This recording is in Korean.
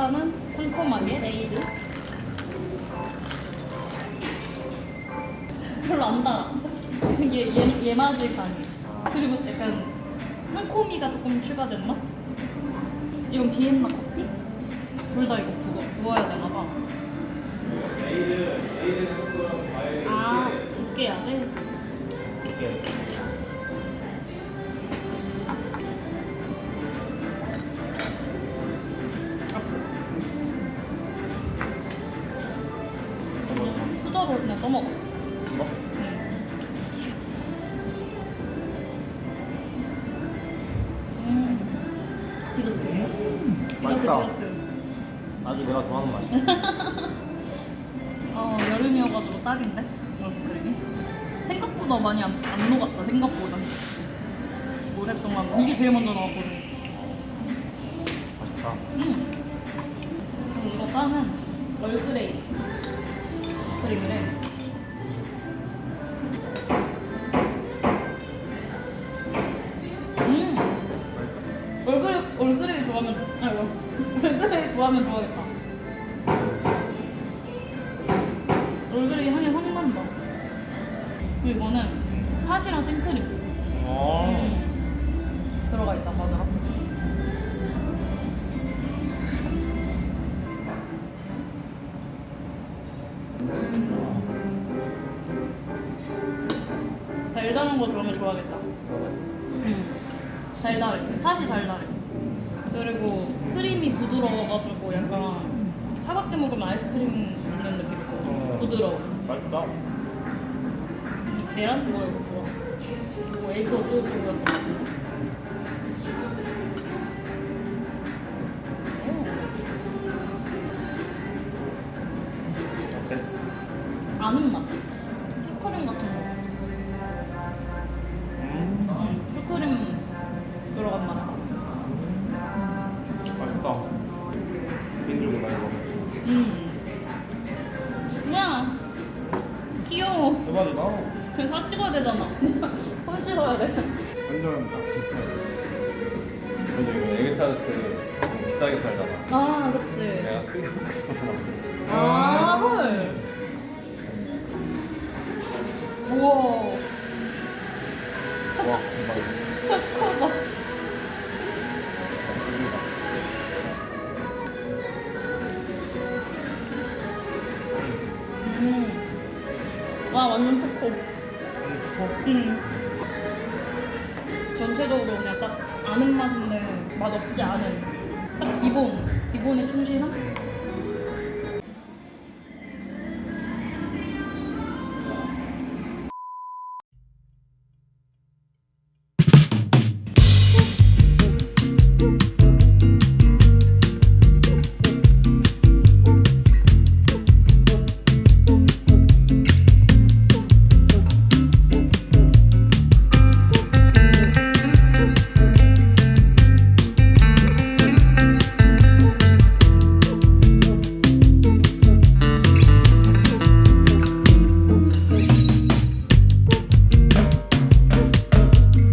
일단은 상콤하게 레이드. 별로 안 달아. 이게 얘, 얘 맛이 강해. 그리고 약간 상코미가 조금 추가된 맛? 이건 비엔나 커피? 둘 다 이거 구워, 구워야 되나 봐. 아, 굽게 해야 돼? 수저로 그냥 떠먹어. 음. 디저트. 디저트, 맛있다. 디저트. 아주 내가 좋아하는 맛이야. 어, 여름이어가지고 딱인데? 아이스크림이? 생각보다 많이 안, 안 녹았다, 생각보다. 오랫동안. 이게 제일 먼저 나왔거든. 크림이래. 음. 맛있어? 얼그레이, 얼그레이 좋아하면, 아이고. 얼그레이 좋아하면 좋아하겠다. 얼그레이 향이 확 난다. 그리고 이거는 팥이랑 생크림. 어. 음. 달달한 거 좋아하면 좋아하겠다. 음. 달달해. 팥이 달달해. 그리고 크림이 부드러워가지고 약간 차갑게 먹으면 아이스크림 먹는 같아. 부드러워. 맛있다. 계란 그거 이거 뭐야? 뭐 에이크 어쩌고 저쩌고 같은 어 뭐야? 귀여워. 대박이다. 사진 찍어야 되잖아. 손 씻어야 돼. 완전 딱 비슷해. 근데 이거 에그타르트 너무 비싸게 팔잖아. 아, 그치. 내가 크게 먹고 싶어서 만들었어. 아, 헐. 우와. 와, 대박. 와, 완전 초코. 음. 전체적으로 그냥 딱 아는 맛인데 맛 없지 않은 딱 기본 기본에 충실한